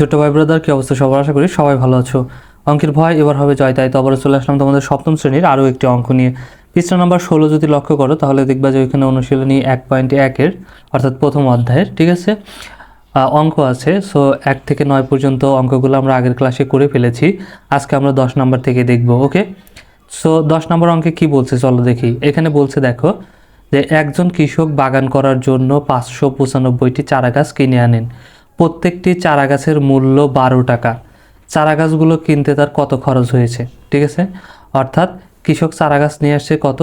ছোট্ট ভাই ব্রাদার কি অবস্থা? সবার আশা করি সবাই ভালো আছো। অঙ্কের ভয় এবার হবে জয়, তাই তো আবার চলে আসলাম তোমাদের সপ্তম শ্রেণির আরও একটি অঙ্ক নিয়ে। পৃষ্ঠা নাম্বার ষোলো যদি লক্ষ্য করো, তাহলে দেখবা যে ওইখানে অনুশীলনী এক পয়েন্ট একের অর্থাৎ প্রথম অধ্যায়ের, ঠিক আছে? অঙ্ক আছে সো এক থেকে নয় পর্যন্ত অঙ্কগুলো আমরা আগের ক্লাসে করে ফেলেছি। আজকে আমরা দশ নম্বর থেকে দেখব ওকে সো দশ নম্বর অঙ্কে কি বলছে? চলো দেখি। এখানে বলছে, দেখো, যে একজন কৃষক বাগান করার জন্য পাঁচশো পঁচানব্বইটি চারা গাছ কিনে আনেন। প্রত্যেকটি চারা গাছের মূল্য বারো টাকা। চারা গাছগুলো কিনতে তার কত খরচ হয়েছে, ঠিক আছে? অর্থাৎ কৃষক চারা গাছ নিয়ে আসছে কত?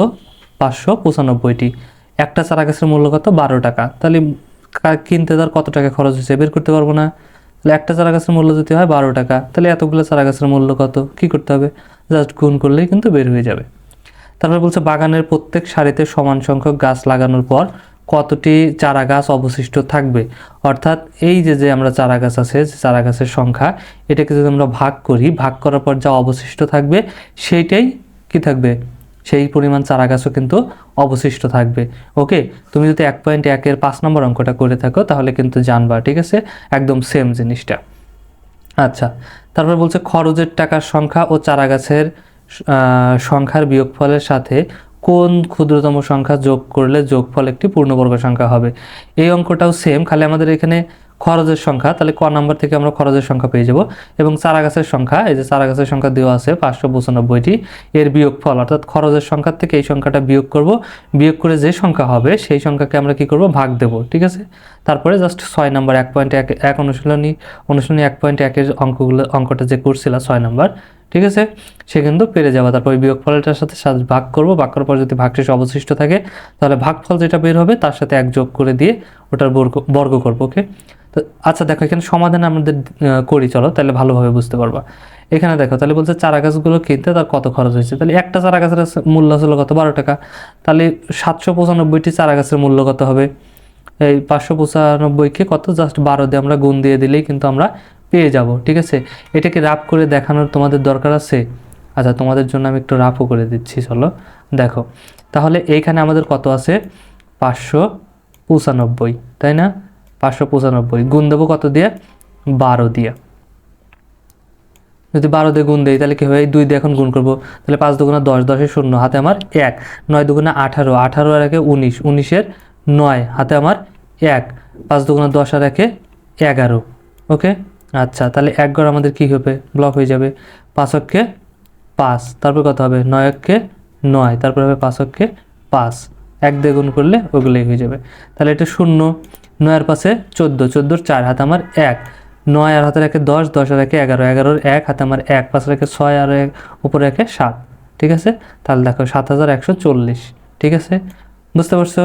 পাঁচশো পঁচানব্বইটি। একটা চারা গাছের মূল্য কত? বারো টাকা। তাহলে কিনতে তার কত টাকা খরচ হয়েছে? বের করতে পারব না। তাহলে একটা চারা গাছের মূল্য যদি হয় বারো টাকা। তাহলে এতগুলো চারা গাছের মূল্য কত? কি করতে হবে? জাস্ট গুণ করলেই কিন্তু বের হয়ে যাবে। তারপর বলছে বাগানের প্রত্যেক সারিতে সমান সংখ্যক গাছ লাগানোর পর কতটি চারা গাছ অবশিষ্ট থাকবে? অর্থাৎ এই যে যে আমরা চারা গাছ আছে চারা গাছের সংখ্যা, এটাকে যদি আমরা ভাগ করি, ভাগ করার পর যা অবশিষ্ট থাকবে, সেইটাই কি থাকবে? সেই পরিমাণ চারা গাছও কিন্তু অবশিষ্ট থাকবে। ওকে? তুমি যদি এক পয়েন্ট একের পাঁচ নম্বর অঙ্কটা করে থাকো, তাহলে কিন্তু জানবা, ঠিক আছে? একদম সেম জিনিসটা। আচ্ছা তারপর বলছে খরচের টাকার সংখ্যা ও চারা গাছের সংখ্যার বিয়োগফলের সাথে কোন ক্ষুদ্রতম সংখ্যা যোগ করলে যোগফল একটি পূর্ণবর্গ সংখ্যা হবে? এই অঙ্কটাও সেম খালি আমাদের এখানে খরচের সংখ্যা, তাহলে ক নাম্বার থেকে আমরা খরচের সংখ্যা পেয়ে যাব। এবং চারাগাছের সংখ্যা, এই যে চারাগাছের সংখ্যা দেওয়া আছে, পাঁচশো পঁচানব্বইটি, এর বিয়োগফল, অর্থাৎ খরচের সংখ্যার থেকে এই সংখ্যাটা বিয়োগ করব। বিয়োগ করে যে সংখ্যা হবে, সেই সংখ্যাকে আমরা কি করব? ভাগ দেব, ঠিক আছে? তারপরে জাস্ট ছয় নাম্বার, এক পয়েন্ট এক এক অনুশীলনী অনুশীলনী এক পয়েন্ট একের অঙ্কগুলো, অঙ্কটা যে করছিল, ছয় নাম্বার ঠিক আছে? সে কিন্তু পেরে যাবে। তারপর ওই বিয়োগফলটার সাথে সাথে ভাগ করব। ভাগ করার পর যদি ভাগশেষ অবশিষ্ট থাকে, তাহলে ভাগফল যেটা বের হবে, তার সাথে এক যোগ করে দিয়ে ওটার বর্গ বর্গ করব ওকে তো আচ্ছা দেখো, এখানে সমাধান আমাদের করি, চলো। তাহলে ভালোভাবে বুঝতে পারবা। এখানে দেখো, তাহলে বলছে চারা গাছগুলো কিনতে তার কত খরচ হয়েছে? তাহলে একটা চারা গাছের মূল্য ছিল কত? বারো টাকা। তাহলে সাতশো পঁচানব্বইটি চারা গাছের মূল্য কত হবে? এই পাঁচশো পঁচানব্বইকে কত? জাস্ট বারো দিয়ে আমরা গুণ দিয়ে দিলেই কিন্তু আমরা পেয়ে যাব, ঠিক আছে? এটাকে রাফ করে দেখানোর তোমাদের দরকার আছে? আচ্ছা তোমাদের জন্য আমি একটু রাফও করে দিচ্ছি, চলো। দেখো, তাহলে এইখানে আমাদের কত আছে? পাঁচশো পঁচানব্বই, তাই না? পাঁচশো পঁচানব্বই। গুণ দেবো কত দিয়ে? বারো দিয়ে। যদি বারো দিয়ে গুণ দেই, তাহলে কি এই দুই দিয়ে এখন গুণ করব। তাহলে পাঁচ দুগুণা দশ দশের শূন্য, হাতে আমার এক। নয় দুগুণা আঠারো আঠারো আর একে উনিশ, উনিশের নয়, হাতে আমার এক। পাঁচ দুগুণা দশ আর একে এগারো, ওকে? আচ্ছা তাহলে এক ঘর আমাদের কি হবে? ব্লক হয়ে যাবে। পাঁচ অক্ষে পাঁচ, তারপর কত হবে? নয় অক্ষে নয়, তারপর হবে পাঁচ অক্ষে পাঁচ। এক দিয়ে গুণ করলে ওগুলোই হয়ে যাবে। তাহলে এটা শূন্য। নয়ের পাশে চোদ্দ, চোদ্দোর চার, হাতে আমার এক। নয় আর হাতে রেখে দশ দশ আর এগারো, এগারোর এক, হাতে আমার এক। পাশে রেখে ছয় আর এক, উপরে রেখে সাত। ঠিক আছে? তাহলে দেখো সাত হাজার একশো চল্লিশ। ঠিক আছে? বুঝতে পারছ?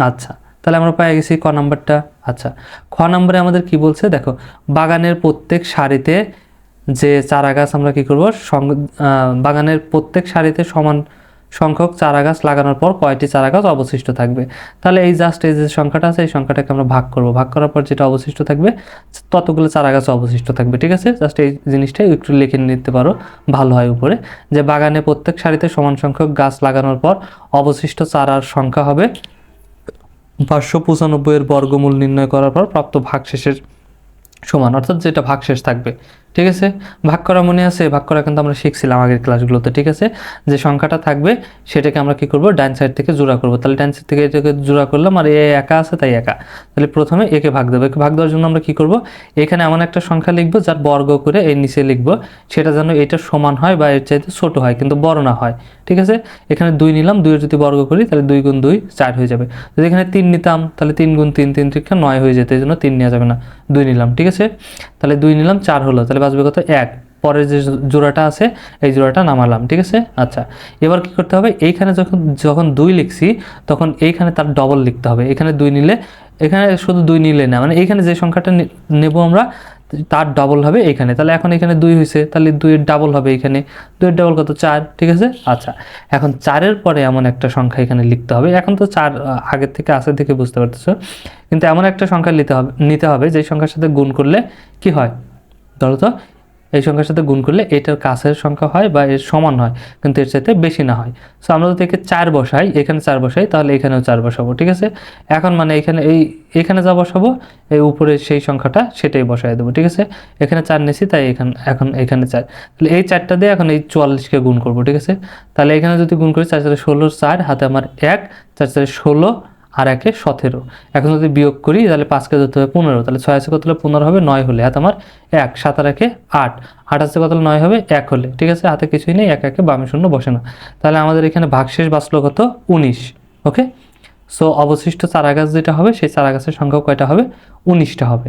আচ্ছা। তাহলে আমরা পেয়ে গেছি ক নাম্বারটা। আচ্ছা খ নম্বরে আমাদের কি বলছে? দেখো, বাগানের প্রত্যেক সারিতে যে চারা গাছ আমরা কি করব? বাগানের প্রত্যেক সারিতে সমান সংখ্যক চারা গাছ লাগানোর পর কয়টি চারা গাছ অবশিষ্ট থাকবে? তাহলে এই জাস্ট এই যে সংখ্যাটা আছে, এই সংখ্যাটাকে আমরা ভাগ করব। ভাগ করার পর যেটা অবশিষ্ট থাকবে, ততগুলো চারা গাছ অবশিষ্ট থাকবে, ঠিক আছে? জাস্ট এই জিনিসটাই একটু লিখে নিতে পারো, ভালো হয় উপরে। যে বাগানে প্রত্যেক সারিতে সমান সংখ্যক গাছ লাগানোর পর অবশিষ্ট চারার সংখ্যা হবে পাঁচশো পঁচানব্বইয়ের বর্গমূল নির্ণয় করার পর প্রাপ্ত ভাগশেষের সমান অর্থাৎ যেটা ভাগশেষ থাকবে ঠিক আছে? ভাগ করা মনে আছে? ভাগ করা কিন্তু আমরা শিখছিলাম আগের ক্লাসগুলোতে ঠিক আছে? যে সংখ্যাটা থাকবে, সেটাকে আমরা কি করব? ডান সাইড থেকে জোড়া করব। তাহলে ডান সাইড থেকে এটাকে জোড়া করলাম, আর এ একা আছে তাই একা। তাহলে প্রথমে একে ভাগ দেবো। একে ভাগ দেওয়ার জন্য আমরা কি করব? এখানে এমন একটা সংখ্যা লিখব, যার বর্গ করে এর নিচে লিখব। সেটা যেন এটা সমান হয় বা এর চাইতে ছোট হয়, কিন্তু বড় না হয়, ঠিক আছে? এখানে দুই নিলাম দুইয়ের যদি বর্গ করি, তাহলে দুই গুণ দুই চার হয়ে যাবে। যদি এখানে তিন নিতাম, তাহলে তিন গুণ তিন তিন ত্রিকা নয় হয়ে যেত, এই জন্য তিন নেওয়া যাবে না। দুই নিলাম, ঠিক আছে? তাহলে দুই নিলাম, চার হলো। তাহলে বাঁচবে কত? এক। পরের যে জোড়াটা আছে, এই জোড়াটা নামালাম, ঠিক আছে? আচ্ছা এবার কি করতে হবে? এইখানে যখন যখন দুই লিখছি, তখন এইখানে তার ডবল লিখতে হবে। এখানে দুই নিলে, এখানে শুধু দুই নিলে না মানে এইখানে যে সংখ্যাটা নেব আমরা, তার ডবল হবে এইখানে। তাহলে এখন এখানে দুই হয়েছে তাহলে দুইয়ের ডাবল হবে এখানে দুইয়ের ডাবল কত? চার, ঠিক আছে? আচ্ছা এখন চারের পরে এমন একটা সংখ্যা এখানে লিখতে হবে। এখন তো চার আগের থেকে আসে থেকে বুঝতে পারতেছো। কিন্তু এমন একটা সংখ্যা নিতে হবে নিতে হবে যে সংখ্যার সাথে গুণ করলে কি হয়? ধরো তো, এই সংখ্যার সাথে গুণ করলে এটার কাছের সংখ্যা হয় বা এর সমান হয়, কিন্তু এর চাইতে বেশি না হয়। সো আমরা যদি একে চার বসাই, এখানে চার বসাই, তাহলে এখানেও চার বসাবো, ঠিক আছে? এখন মানে এখানে এই, এখানে যা বসাবো, এই উপরে সেই সংখ্যাটা সেটাই বসাই দেবো, ঠিক আছে? এখানে চার নিয়েছি তাই এখানে, এখন এখানে চার। তাহলে এই চারটা দিয়ে এখন এই চুয়াল্লিশকে গুণ করব, ঠিক আছে? তাহলে এখানে যদি গুণ করি, চার চারে ষোলো চার, হাতে আমার এক, চার চারে ষোলো আর একে সতেরো। এখন যদি বিয়োগ করি, তাহলে পাঁচকে ধরতে হবে পনেরো, তাহলে ছয় আছে কত হলে? পনেরো হবে, নয় হলে। হাতে আমার এক, সাত আর একে আট। আট আছে কত নয় হবে, এক হলে। ঠিক আছে? হাতে কিছুই নেই, এক একে বামে শূন্য বসে না। তাহলে আমাদের এখানে ভাগশেষ বাঁচলো কত উনিশ, ওকে? সো অবশিষ্ট চারা গাছ যেটা হবে, সেই চারা গাছের সংখ্যা কয়টা হবে? উনিশটা হবে,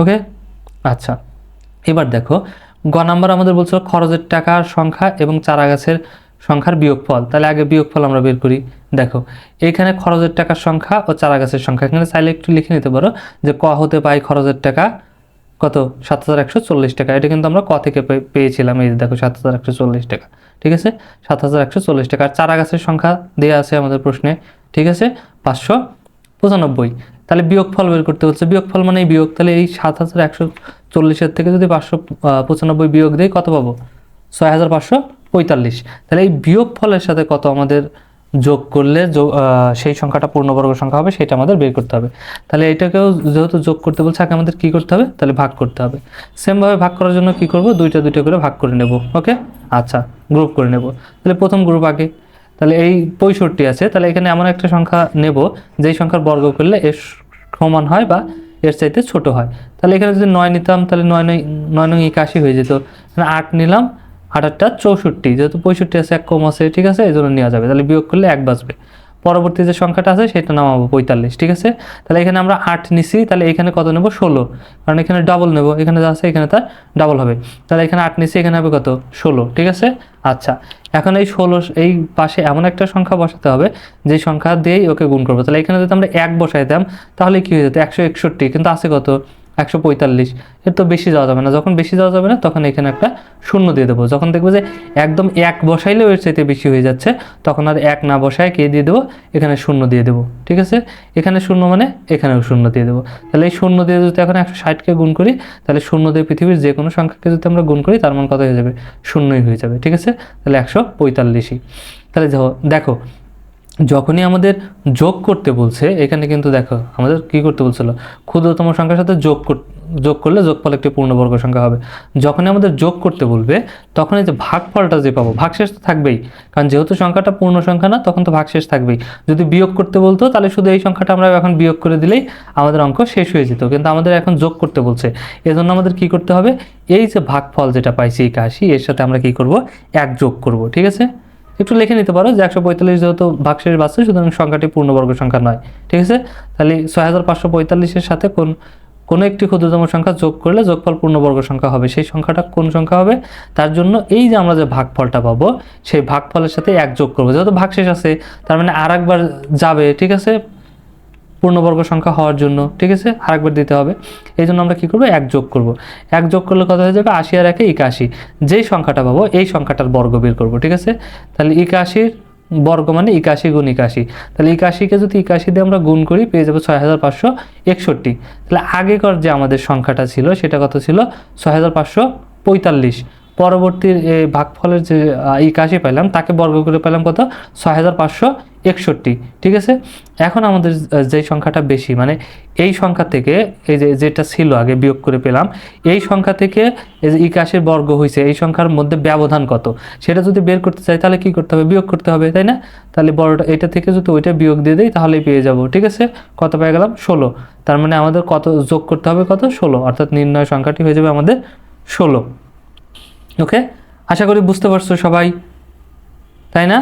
ওকে? আচ্ছা এবার দেখো, গ নাম্বার আমাদের বলছিল খরচের টাকার সংখ্যা এবং চারা গাছের সংখ্যার বিয়োগফল। তাহলে আগে বিয়োগফল আমরা বের করি। দেখো, এইখানে খরচের টাকার সংখ্যা ও চারা গাছের সংখ্যা। এখানে চাইলে একটু লিখে নিতে পারো যে ক হতে পাই খরচের টাকা কত? সাত হাজার একশো চল্লিশ টাকা। এটা কিন্তু আমরা ক থেকে পেয়েছিলাম। এই দেখো, সাত হাজার একশো চল্লিশ টাকা। ঠিক আছে? সাত হাজার একশো চল্লিশ টাকা। আর চারা গাছের সংখ্যা দেওয়া আছে আমাদের প্রশ্নে। ঠিক আছে? পাঁচশো পঁচানব্বই। তাহলে বিয়োগফল বের করতে হচ্ছে বিয়োগফল মানেই বিয়োগ। তাহলে এই সাত হাজার একশো চল্লিশের থেকে যদি পাঁচশো পঁচানব্বই বিয়োগ দেয় কত পাবো? ছয় হাজার পাঁচশো পঁয়তাল্লিশ। তাহলে এই বিয়োগ ফলের সাথে কত আমাদের যোগ করলে সেই সংখ্যাটা পূর্ণবর্গ সংখ্যা হবে, সেটা আমাদের বের করতে হবে। তাহলে এটাকেও যেহেতু যোগ করতে বলছে, আগে আমাদের কী করতে হবে? তাহলে ভাগ করতে হবে। সেমভাবে ভাগ করার জন্য কি করব? দুইটা দুইটা করে ভাগ করে নেব, ওকে? আচ্ছা গ্রুপ করে নেব। তাহলে প্রথম গ্রুপ আগে। তাহলে এই পঁয়ষট্টি আছে, তাহলে এখানে এমন একটা সংখ্যা নেব, যেই সংখ্যার বর্গ করলে এর সমান হয় বা এর চাইতে ছোট হয়। তাহলে এখানে যদি নয় নিতাম, তাহলে নয় নয় নয় নয় একাশি হয়ে যেত। আট নিলাম আট চৌষট্টি, যেহেতু পঁয়ষট্টি আছে, এক কম আছে, ঠিক আছে? এই জন্য নেওয়া যাবে। তাহলে বিয়োগ করলে এক বাঁচবে। পরবর্তী যে সংখ্যাটা আছে, সেটা নামাবো পঁয়তাল্লিশ, ঠিক আছে? তাহলে এখানে আমরা আট নিছি, তাহলে এখানে কত নেব? ষোলো। কারণ এখানে ডাবল নেব। এখানে যা আছে, এখানে তার ডাবল হবে। তাহলে এখানে আট নিছি, এখানে হবে কত? ষোলো, ঠিক আছে? আচ্ছা। এখন এই ষোলো, এই পাশে এমন একটা সংখ্যা বসাতে হবে, যে সংখ্যা দিয়েই ওকে গুণ করব। তাহলে এখানে যদি আমরা এক বসাইতাম, তাহলে কি হয়ে যেত? একশো একষট্টি, কিন্তু আছে কত? একশো পঁয়তাল্লিশ। এর তো বেশি যাওয়া যাবে না। যখন বেশি যাওয়া যাবে না, তখন এখানে একটা শূন্য দিয়ে দেবো। যখন দেখব যে একদম এক বসাইলেও এর চাইতে বেশি হয়ে যাচ্ছে, তখন আর এক না বসায় কে দিয়ে দেবো? এখানে শূন্য দিয়ে দেবো। ঠিক আছে? এখানে শূন্য মানে এখানেও শূন্য দিয়ে দেবো। তাহলে এই শূন্য দিয়ে যদি এখন একশো ষাটকে গুণ করি, তাহলে শূন্য দিয়ে পৃথিবীর যে কোনো সংখ্যাকে যদি আমরা গুণ করি, তার মান কত হয়ে যাবে? শূন্যই হয়ে যাবে। ঠিক আছে? তাহলে একশো পঁয়তাল্লিশই। তাহলে দেখো- দেখো যখনই আমাদের যোগ করতে বলছে, এখানে কিন্তু দেখো আমাদের কি করতে বলছিল? ক্ষুদ্রতম সংখ্যার সাথে যোগ যোগ করলে যোগফল একটি পূর্ণবর্গ সংখ্যা হবে। যখনই আমাদের যোগ করতে বলবে, তখন এই যে ভাগফলটা যে পাবো, ভাগশেষ তো থাকবেই। কারণ যেহেতু সংখ্যাটা পূর্ণ সংখ্যা না, তখন তো ভাগশেষ থাকবেই। যদি বিয়োগ করতে বলতো, তাহলে শুধু এই সংখ্যাটা আমরা এখন বিয়োগ করে দিলেই আমাদের অঙ্ক শেষ হয়ে যেত। কিন্তু আমাদের এখন যোগ করতে বলছে। এজন্য আমাদের কি করতে হবে? এই যে ভাগফল যেটা পাইছি এই কাশি, এর সাথে আমরা কি করব? এক যোগ করব, ঠিক আছে? একটু লিখে নিতে পারো যে একশো পঁয়তাল্লিশ যেহেতু ভাগশেষ বাড়ছে সুতরাং সংখ্যাটি পূর্ণবর্গ সংখ্যা নয়। ঠিক আছে? তাহলে ছয় হাজার পাঁচশো পঁয়তাল্লিশের সাথে কোন, কোনো একটি ক্ষুদ্রতম সংখ্যা যোগ করলে যোগফল পূর্ণবর্গ সংখ্যা হবে। সেই সংখ্যাটা কোন সংখ্যা হবে? তার জন্য এই যে আমরা যে ভাগফলটা পাবো, সেই ভাগফলের সাথে এক যোগ করব। যেহেতু ভাগশেষ আছে, তার মানে আর একবার যাবে, ঠিক আছে? পূর্ণবর্গ সংখ্যা হওয়ার জন্য, ঠিক আছে? আরেকবার দিতে হবে। এই জন্য আমরা কী করব? এক যোগ করব। এক যোগ করলে কত হয়ে যাবে? আশি আর একে একাশি। যেই সংখ্যাটা পাবো, এই সংখ্যাটার বর্গ বের করব, ঠিক আছে? তাহলে একাশির বর্গ মানে একাশি গুণ একাশি। তাহলে একাশিকে যদি একাশি দিয়ে আমরা গুণ করি, পেয়ে যাব ছয় হাজার পাঁচশো একষট্টি। তাহলে আগেকার যে আমাদের সংখ্যাটা ছিল, সেটা কত ছিল? ছয় হাজার পাঁচশো পঁয়তাল্লিশ। পরবর্তীর ভাগফলের যে একাশি পেলাম, তাকে বর্গ করে পেলাম কত? ছয় হাজার পাঁচশো একষট্টি, ঠিক আছে? এখন আমাদের যেই সংখ্যাটা বেশি মানে এই সংখ্যা থেকে, এই যে, যেটা ছিল আগে বিয়োগ করে পেলাম, এই সংখ্যা থেকে এই যে একাশির বর্গ হয়েছে এই সংখ্যার মধ্যে ব্যবধান কত? সেটা যদি বের করতে চাই, তাহলে কি করতে হবে? বিয়োগ করতে হবে, তাই না? তাহলে বড়টা, এটা থেকে যদি ওইটা বিয়োগ দিয়ে দিই, তাহলেই পেয়ে যাব, ঠিক আছে? কত পেয়ে গেলাম? ষোলো। তার মানে আমাদের কত যোগ করতে হবে কত? ষোলো। অর্থাৎ নির্ণয় সংখ্যাটি হয়ে যাবে আমাদের ষোলো। ওকে আশা করি বুঝতে পারছ সবাই। তাই না?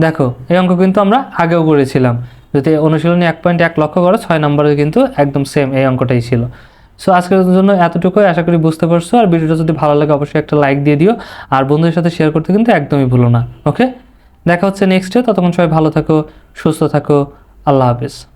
দেখো, এই অঙ্ক কিন্তু আমরা আগেও করেছিলাম। যদি অনুশীলনী এক পয়েন্ট এক লক্ষ্য করো, ছয় নম্বরে কিন্তু একদম সেম এই অঙ্কটাই ছিল। সো আজকের জন্য এতটুকুই। আশা করি বুঝতে পারছ। আর ভিডিওটা যদি ভালো লাগে, অবশ্যই একটা লাইক দিয়ে দিও। আর বন্ধুদের সাথে শেয়ার করতে কিন্তু একদমই ভুলো না। ওকে দেখা হচ্ছে নেক্সটে ততক্ষণ সবাই ভালো থাকো, সুস্থ থাকো। আল্লাহ হাফেজ।